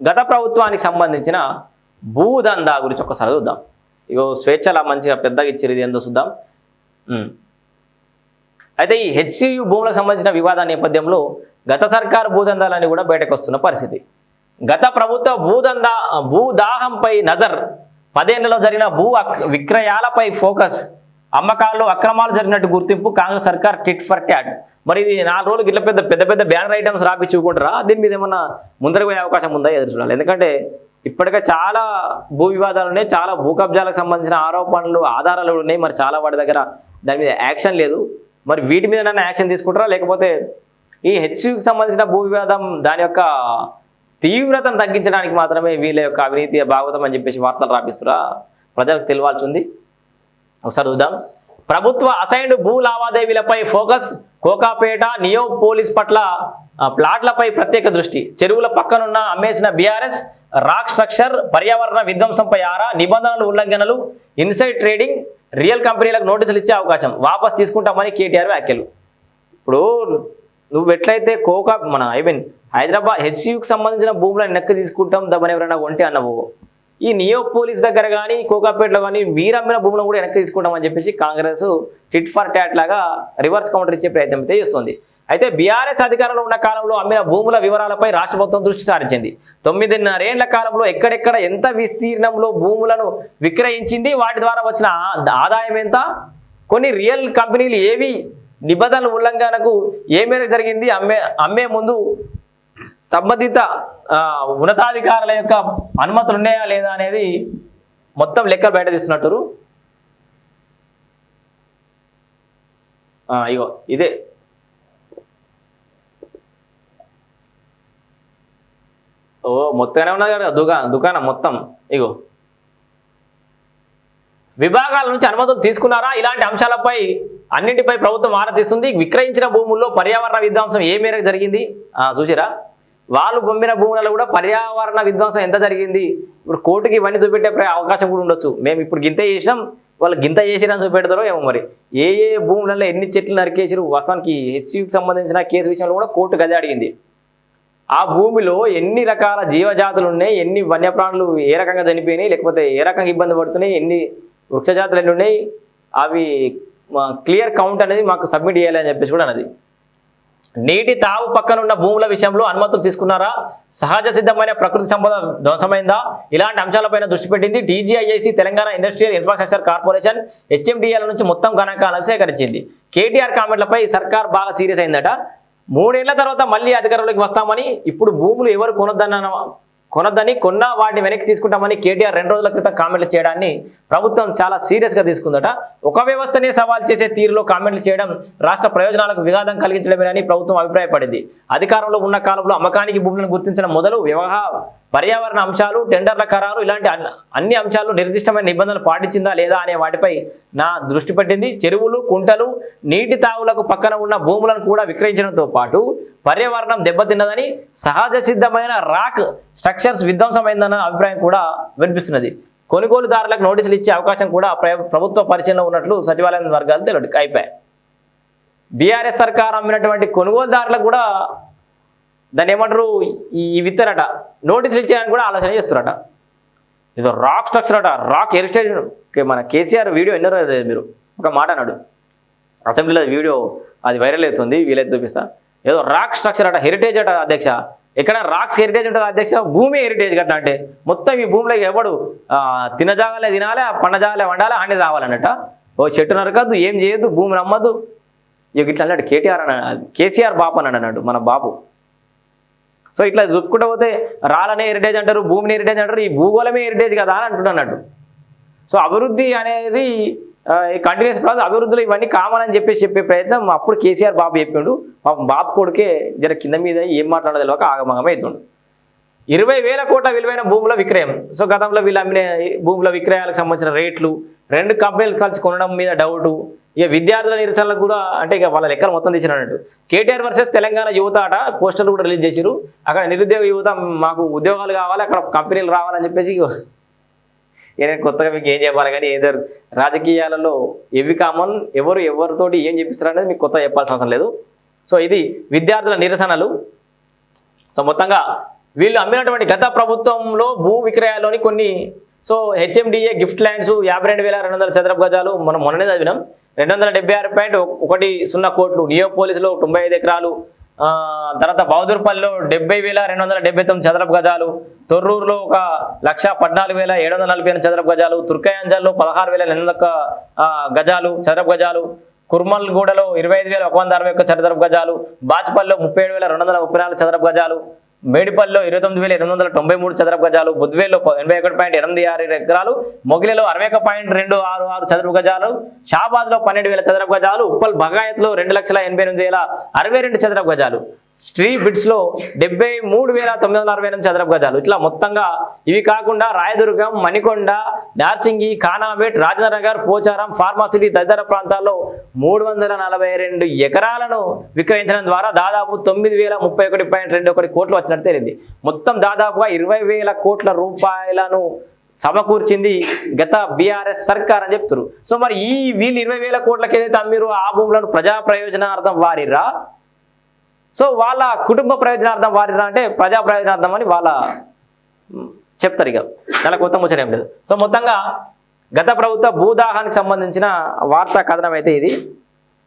గత ప్రభుత్వానికి సంబంధించిన భూదందా గురించి ఒకసారి చూద్దాం. ఇగో స్వేచ్ఛలా మంచిగా పెద్దగా ఇచ్చారు ఇది ఏందో చూద్దాం. అయితే ఈ హెచ్సియు భూములకు సంబంధించిన వివాద నేపథ్యంలో గత సర్కారు భూదందాలని కూడా బయటకు వస్తున్న పరిస్థితి. గత ప్రభుత్వ భూదందా భూదాహంపై నజర్ పదేళ్ళలో జరిగిన భూ విక్రయాలపై ఫోకస్ అమ్మకాల్లో అక్రమాలు జరిగినట్టు గుర్తింపు కాంగ్రెస్ సర్కార్ టిట్ ఫర్ ట్యాట్ మరి ఇది నాలుగు రోజులకి ఇట్లా పెద్ద పెద్ద పెద్ద బ్యానర్ ఐటమ్స్ రాపించుకుంటారా దీని మీద ఏమన్నా ముందరకు పోయే అవకాశం ఉందా ఎదురు చూడాలి. ఎందుకంటే ఇప్పటికే చాలా భూ వివాదాలు ఉన్నాయి చాలా భూ కబ్జాలకు సంబంధించిన ఆరోపణలు ఆధారాలు ఉన్నాయి. మరి చాలా వాటి దగ్గర దాని మీద యాక్షన్ లేదు. మరి వీటి మీద యాక్షన్ తీసుకుంటారా? లేకపోతే ఈ హెచ్యుకి సంబంధించిన భూ వివాదం దాని యొక్క తీవ్రతను తగ్గించడానికి మాత్రమే వీళ్ళ యొక్క అవినీతి భాగవతం అని చెప్పేసి వార్తలు రాపిస్తురా? ప్రజలకు తెలియాల్సి ఉంది. ఒకసారి చూద్దాం. ప్రభుత్వ అసైన్డ్ భూ లావాదేవీలపై ఫోకస్ కోకాపేట నియో పోలీస్ పట్ల ప్లాట్లపై ప్రత్యేక దృష్టి. చెరువుల పక్కనున్న అమ్మేసిన బీఆర్ఎస్ రాక్ స్ట్రక్చర్ పర్యావరణ విధ్వంసంపై ఆరా నిబంధనలు ఉల్లంఘనలు ఇన్సైడ్ ట్రేడింగ్ రియల్ కంపెనీలకు నోటీసులు ఇచ్చే అవకాశం. వాపస్ తీసుకుంటామని కేటీఆర్ వ్యాఖ్యలు. ఇప్పుడు నువ్వు ఎట్లయితే కోకా మన ఐ మీన్ హైదరాబాద్ హెచ్యుకి సంబంధించిన భూములను నెక్క తీసుకుంటాం దమ్మని ఎవరైనా కొంటే అన్నవో. ఈ నియో పోలీస్ దగ్గర కానీ కోకాపేటలో కానీ మీరు అమ్మిన భూములను కూడా వెనక్కి తీసుకుంటామని చెప్పేసి కాంగ్రెస్ టిట్ ఫర్ ట్యాట్ లాగా రివర్స్ కౌంటర్ ఇచ్చే ప్రయత్నం అయితే చేస్తుంది. అయితే బీఆర్ఎస్ అధికారంలో ఉన్న కాలంలో అమ్మిన భూముల వివరాలపై రాష్ట్ర ప్రభుత్వం దృష్టి సారించింది. తొమ్మిదిన్నరేళ్ళ కాలంలో ఎక్కడెక్కడ ఎంత విస్తీర్ణంలో భూములను విక్రయించింది వాటి ద్వారా వచ్చిన ఆదాయం ఎంత? కొన్ని రియల్ కంపెనీలు ఏవి నిబంధనల ఉల్లంఘనకు ఏ మేరకు జరిగింది? అమ్మే అమ్మే ముందు సంబంధిత ఉన్నతాధికారుల యొక్క అనుమతులు ఉన్నాయా లేదా అనేది మొత్తం లెక్కలు బయట తీస్తున్నట్టు. ఇగో ఇదే. ఓ మొత్తంగానే ఉన్నది కదా దుకాణం దుకాణం మొత్తం. ఇగో. విభాగాల నుంచి అనుమతులు తీసుకున్నారా? ఇలాంటి అంశాలపై అన్నింటిపై ప్రభుత్వం ఆరాధిస్తుంది విక్రయించిన భూముల్లో పర్యావరణ విధ్వంసం ఏ మేరకు జరిగింది? చూసిరా? వాళ్ళు పంపిన భూములలో కూడా పర్యావరణ విధ్వంసం ఎంత జరిగింది? ఇప్పుడు కోర్టుకి ఇవన్నీ చూపెట్టే అవకాశం కూడా ఉండొచ్చు. మేము ఇప్పుడు గింత చేసినాం వాళ్ళు గింత చేసినా చూపెడతారో ఏమో మరి. ఏ ఏ భూములలో ఎన్ని చెట్లు నరికేసారు వాస్తవానికి హెచ్సికి సంబంధించిన కేసు విషయంలో కూడా కోర్టు గది అడిగింది. ఆ భూమిలో ఎన్ని రకాల జీవజాతులు ఉన్నాయి? ఎన్ని వన్యప్రాణులు ఏ రకంగా చనిపోయినాయి? లేకపోతే ఏ రకంగా ఇబ్బంది పడుతున్నాయి? ఎన్ని వృక్షజాతులు ఎన్ని ఉన్నాయి? అవి క్లియర్ కౌంట్ అనేది మాకు సబ్మిట్ చేయాలి అని చెప్పేసి కూడా అన్నది. నీటి తావు పక్కన ఉన్న భూముల విషయంలో అనుమతులు తీసుకున్నారా? సహజ సిద్ధమైన ప్రకృతి సంపద ధ్వంసమైందా? ఇలాంటి అంశాలపైన దృష్టి పెట్టింది TGIIC Telangana industrial infrastructure corporation HMDL నుంచి మొత్తం గణాంకాలను సేకరించింది. కేటీఆర్ కామెంట్లపై సర్కార్ బాగా సీరియస్ అయిందట. మూడేళ్ళ తర్వాత మళ్ళీ అధికారంలోకి వస్తామని ఇప్పుడు భూములు ఎవరు కొనొద్దన్న కొనద్దని కొన్న వాటిని వెనక్కి తీసుకుంటామని కేటీఆర్ రెండు రోజుల క్రితం కామెంట్లు చేయడాన్ని ప్రభుత్వం చాలా సీరియస్గా తీసుకుందట. ఒక వ్యవస్థనే సవాల్ చేసే తీరులో కామెంట్లు చేయడం రాష్ట్ర ప్రయోజనాలకు విఘాతం కలిగించడమేనని ప్రభుత్వం అభిప్రాయపడింది. అధికారంలో ఉన్న కాలంలో అమ్మకానికి భూములను గుర్తించడం మొదలు వ్యవహార పర్యావరణ అంశాలు టెండర్ల ఖరారు ఇలాంటి అన్ని అంశాలు నిర్దిష్టమైన నిబంధనలు పాటించిందా లేదా అనే వాటిపై నా దృష్టి పెట్టింది. చెరువులు కుంటలు నీటి తావులకు పక్కన ఉన్న భూములను కూడా విక్రయించడంతో పాటు పర్యావరణం దెబ్బతిన్నదని సహజ సిద్ధమైన రాక్ స్ట్రక్చర్స్ విధ్వంసమైందన్న అభిప్రాయం కూడా వినిపిస్తున్నది. కొనుగోలుదారులకు నోటీసులు ఇచ్చే అవకాశం కూడా ప్రభుత్వ పరిచయంలో ఉన్నట్లు సచివాలయం వర్గాలు తెలియదు అయిపోయాయి బీఆర్ఎస్ సర్కార్ అమ్మినటువంటి కొనుగోలుదారులకు కూడా దాన్ని ఏమంటారు? ఈ విత్తనట నోటీసులు ఇచ్చేయడానికి కూడా ఆలోచన చేస్తున్నారట. ఏదో రాక్ స్ట్రక్చర్ అట రాక్ హెరిటేజ్ మన కేసీఆర్ వీడియో ఎన్నో మీరు. ఒక మాట అన్నాడు. అసెంబ్లీలో వీడియో అది వైరల్ అవుతుంది వీలైతే చూపిస్తా. ఏదో రాక్ స్ట్రక్చర్ అట హెరిటేజ్ అట అధ్యక్ష. ఎక్కడ రాక్స్ హెరిటేజ్ ఉంటుంది అధ్యక్ష? భూమి హెరిటేజ్ గట్ట అంటే. మొత్తం ఈ భూమిలో ఎవడు తినజాగాలే తినాలి పండజాగాలే వండాలి అన్నీ కావాలన్నట ఓ చెట్టు నరకద్దు ఏం చేయొద్దు భూమి నమ్మద్దు. ఇక ఇట్లా అన్నాడు కేటీఆర్ అన్నాడు కేసీఆర్ బాపు అన్నాడు అన్నాడు మన బాపు. సో ఇట్లా చూసుకుంటూ పోతే రాళ్ళనే హెరిటేజ్ అంటారు భూమిని హెరిటేజ్ అంటారు ఈ భూగోళమే హెరిటేజ్ కదా అని అంటున్నాడు సో అభివృద్ధి అనేది కంటిన్యూస్ ప్రాసెస్ అభివృద్ధిలో ఇవన్నీ కామన్ అని చెప్పేసి చెప్పే ప్రయత్నం అప్పుడు కేసీఆర్ బాబు చెప్పిండు. పాపం బాబు కొడుకే జర కింద మీద ఏం మాట్లాడదు తెలియక ఆగమగమే అవుతుండు ఇరవై వేల కోట్ల విలువైన భూముల విక్రయం. సో గతంలో వీళ్ళు అమ్మిన భూముల విక్రయాలకు సంబంధించిన రేట్లు రెండు కంపెనీలు కలిసి కొనడం మీద డౌటు ఇక విద్యార్థుల నిరసనలకు కూడా అంటే ఇక వాళ్ళ లెక్కలు మొత్తం తీసినట్టు కేటీఆర్ వర్సెస్ తెలంగాణ యువత అట పోస్టర్లు కూడా రిలీజ్ చేశారు అక్కడ నిరుద్యోగ యువత మాకు ఉద్యోగాలు కావాలి అక్కడ కంపెనీలు రావాలని చెప్పేసి నేను కొత్తగా మీకు ఏం చెప్పాలి కానీ ఏదో రాజకీయాలలో ఎవి కామన్ ఎవరు ఎవరితోటి ఏం చెప్పిస్తారు అనేది మీకు కొత్తగా చెప్పాల్సిన అవసరం లేదు. సో ఇది విద్యార్థుల నిరసనలు. సో మొత్తంగా వీళ్ళు అమ్మినటువంటి గత ప్రభుత్వంలో భూ విక్రయాల్లోని కొన్ని సో హెచ్ఎండిఏ గిఫ్ట్ ల్యాండ్స్ యాభై రెండు వేల రెండు వందల చదరపు గజాలు మనం మొన్ననే చదివినాం. రెండు వందల డెబ్బై ఆరు పాయింట్ ఒకటి సున్నా కోట్లు. నియోపోలిస్లో తొంభై ఐదు ఎకరాలు. తర్వాత బహదూర్పల్లిలో డెబ్బై వేల రెండు వందల డెబ్బై తొమ్మిది చదరపు గజాలు. తొర్రూరులో ఒక లక్ష పద్నాలుగు వేల ఏడు వందల నలభై ఎనిమిది చదరపు గజాలు. తుర్కయాంజల్లో పదహారు వేల ఎనిమిది వందల గజాలు చదరపు గజాలు. కుర్మల్గూడలో ఇరవై ఐదు వేల ఒక వంద అరవై ఒక్క చదరపు గజాలు. బాచ్పల్లిలో ముప్పై ఏడు వేల రెండు వందల ముప్పై నాలుగు చదరపు గజాలు. మేడిపల్లిలో ఇరవై తొమ్మిది వేల ఎనిమిది వందల తొంభై మూడు చదరపు గజాలు బుద్వేల్లో ఎనభై ఒకటి పాయింట్ ఎనిమిది ఆరు ఎకరాలు మొగిలిలో అరవై ఒక పాయింట్ రెండు ఆరు ఆరు చదరపు గజాలు షాబాద్లో పన్నెండు వేల చదరపు గజాలు ఉప్పల్ బగాయత్లో రెండు లక్షల ఎనభై ఎనిమిది వేల అరవై రెండు చదరపు గజాలు. స్ట్రీ బిడ్స్లో డెబ్బై మూడు వేల తొమ్మిది వందల అరవై ఎనిమిది చదరపు గజాలు. ఇట్లా మొత్తంగా ఇవి కాకుండా రాయదుర్గం మణికొండ నార్సింగి కానాబేట్ రాజనగర్ పోచారం ఫార్మాసిటీ తదితర ప్రాంతాల్లో మూడు వందల నలభై రెండు ఎకరాలను విక్రయించడం ద్వారా దాదాపు తొమ్మిది వేల ముప్పై ఒకటి పాయింట్ రెండు ఒకటి కోట్లు వచ్చినట్టు తేలింది. మొత్తం దాదాపుగా ఇరవై వేల కోట్ల రూపాయలను సమకూర్చింది గత బీఆర్ఎస్ సర్కార్ అని చెప్తున్నారు. సో మరి ఈ వీళ్ళు ఇరవై వేల కోట్లకి ఏదైతే అమ్మిరు ఆ భూములను ప్రజా ప్రయోజనార్థం వారిరా? సో వాళ్ళ కుటుంబ ప్రయోజనార్థం వారి అంటే ప్రజా ప్రయోజనార్థం అని వాళ్ళ చెప్తారు ఇక. చాలా కొత్త ముచ్చట ఏం లేదు. సో మొత్తంగా గత ప్రభుత్వ భూదాహానికి సంబంధించిన వార్తా కథనం అయితే ఇది.